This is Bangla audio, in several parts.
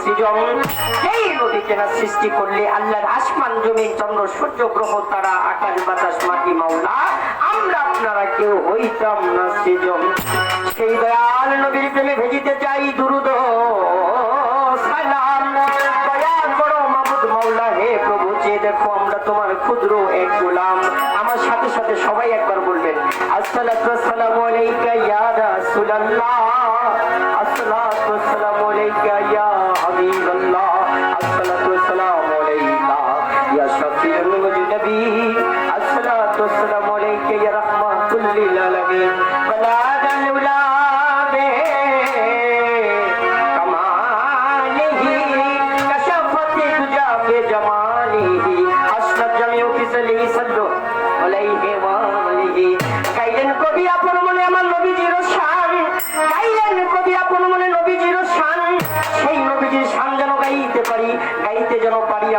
সৃজন। সৃষ্টি করলে আল্লাহর আসমান জমিন, চন্দ্র, সূর্য, গ্রহ, তারা, আকাশ, বাতাস, মাটি, মাওলা, আমরা আপনারা কেউ হইতাম না সৃজন। সেই দয়াল নবীর প্রেমে ভেজিতে দুরুদ ক্ষুদ্র এক আমার সাথে সাথে সবাই একবার বলবেন, আসসালাতু আলাইকা ইয়া রাসূলুল্লাহ।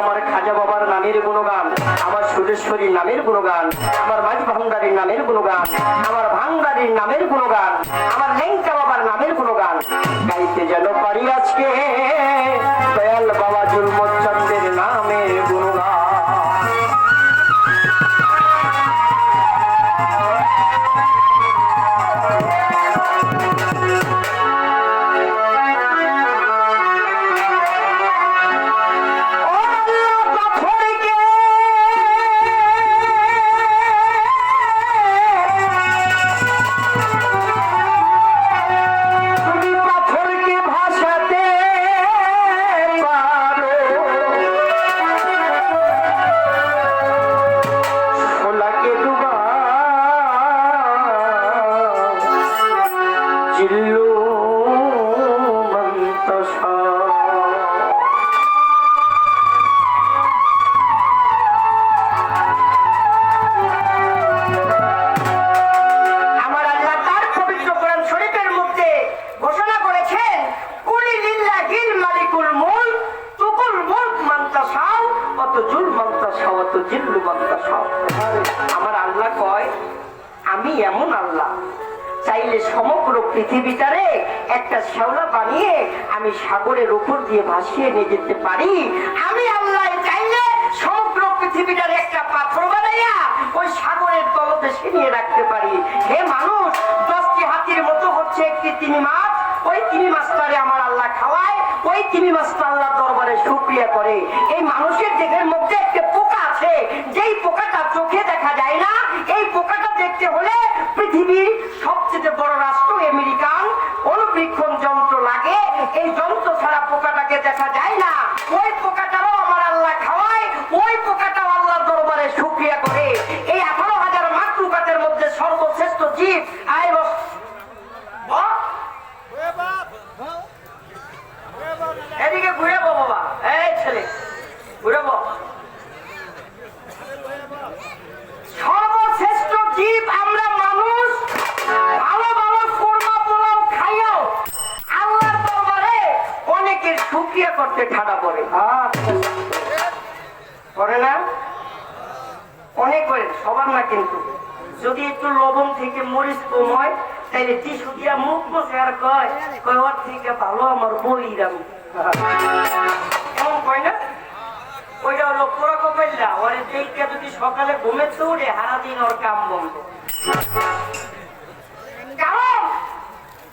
আমার খাজা বাবার নামের গুণগান, আমার সুরেশ্বরীর নামের গুণগান, আমার মাঝ ভাঙ্গারির নামের গুণগান, আমার ভাঙ্গারির নামের গুণগান, আমার লেঙ্কা বাবার নামের গুণগান। গাইতে যেন পারি আজকে, দয়াল বাবা জুলমচন্দ্রের এমন আল্লাহ। চাইলে সমগ্র পৃথিবীটারে একটা শ্যাওলা বানিয়ে আমি সাগরের উপর দিয়ে ভাসিয়ে নিয়ে যেতে পারি। আমি আল্লাহ চাইলে সমগ্র পৃথিবীটারে একটা পাথর বানাইয়া ওই সাগরের তলদেশে নিয়ে রাখতে পারি। হে মানুষ, দশটি হাতির মতো হচ্ছে একটি তিমি মাছ। ওই তিমি মাছটারে আমার আল্লাহ খাওয়ায়, ওই তিমি মাছটা আল্লাহ দরবারে শুক্রিয়া করে। এই মানুষের দেহের মধ্যে একটা পোকা আছে। যেই পোকাটা চোখে দেখা যায় না, এই হলে তিনি যদি একটু লবণ থেকে মরিচ কম হয় তাহলে টিসু দিয়া মুখ বসে আর কয় কয় ওর থেকে ভালো আমার দাম। এমন কয় না? ওইটা হলো পুরো কপাইলা ওরে দেখে যদি সকালে উঠে হারা দিন ওর কাম বন্ধ। কারণ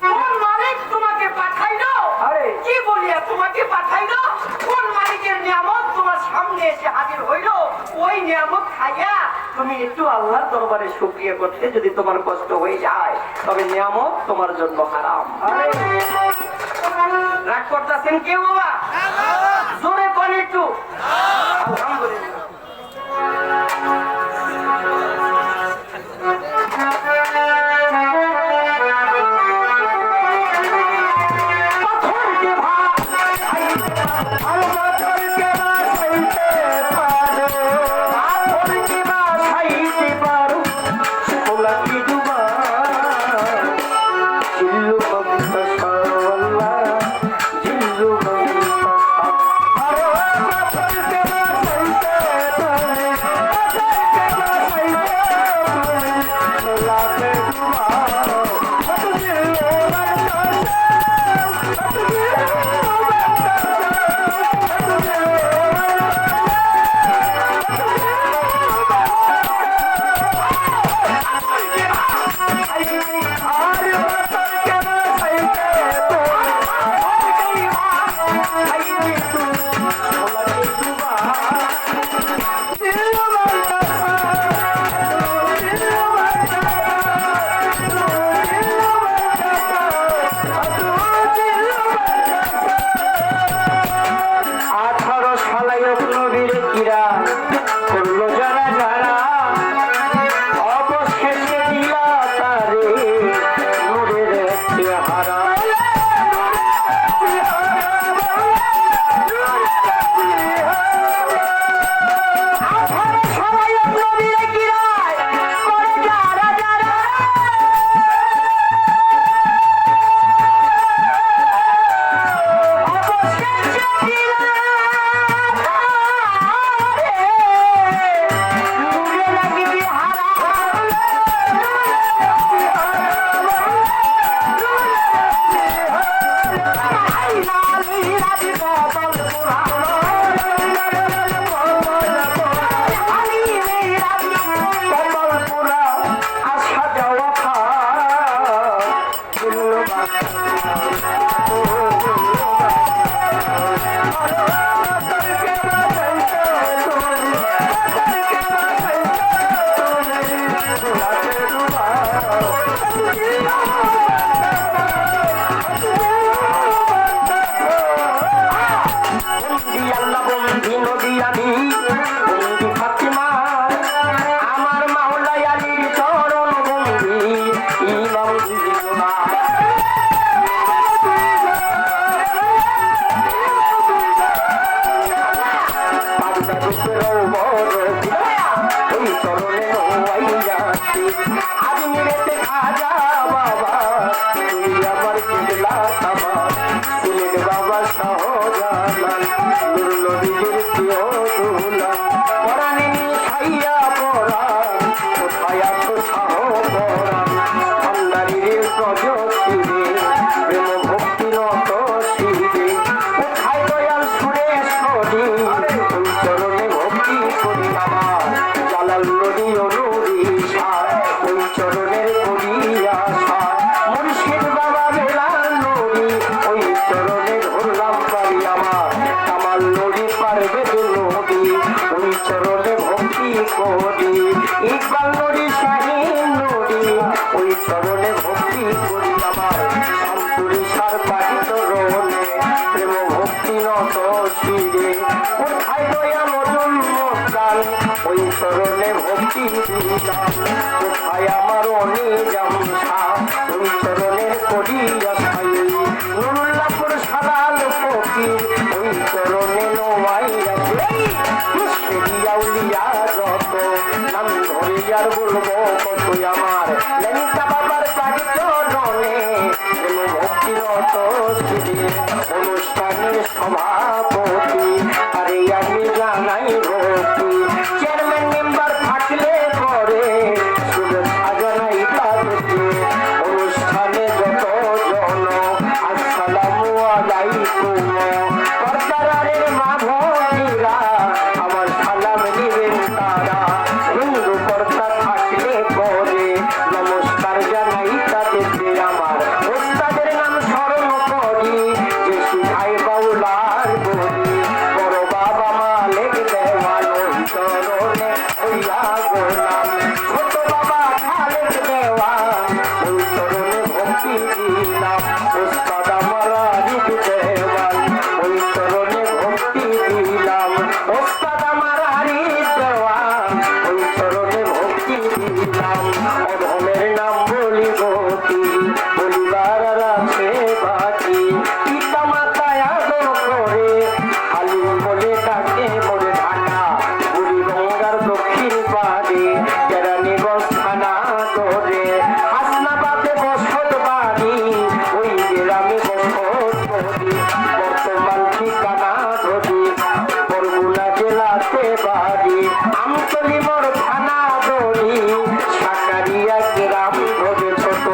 কোন মালিক তোমাকে পাঠাইলো? আরে। কি বলিয়া তোমাকে পাঠাইলো? কোন মালিকের নিয়ামত তোমার সামনে এসে হাজির হইল? ওই নিয়ামত খাইয়া তুমি একটু আল্লাহ দরবারে সুক্রিয়া করতে যদি তোমার কষ্ট হয়ে যায় তবে নিয়ামত তোমার জন্য হারাম। রাগ করতেছেন কেউ বাবা? জোরে পানি একটু। আলহামদুলিল্লাহ। নবীজির প্রিয় কোথায় দয়া ওই চরণে ভক্তি দিলাম কোথায় আমার ওই চরণের করিয়া খাই ওই চরণে নোয়াইয়া সেরিয়া উলিয়া যত। নাম বলব পাইবো গোলাতে বাড়ি। আমতলি মোর থানা দলি সাকারিয়া গ্রাম ভোজ ছোট।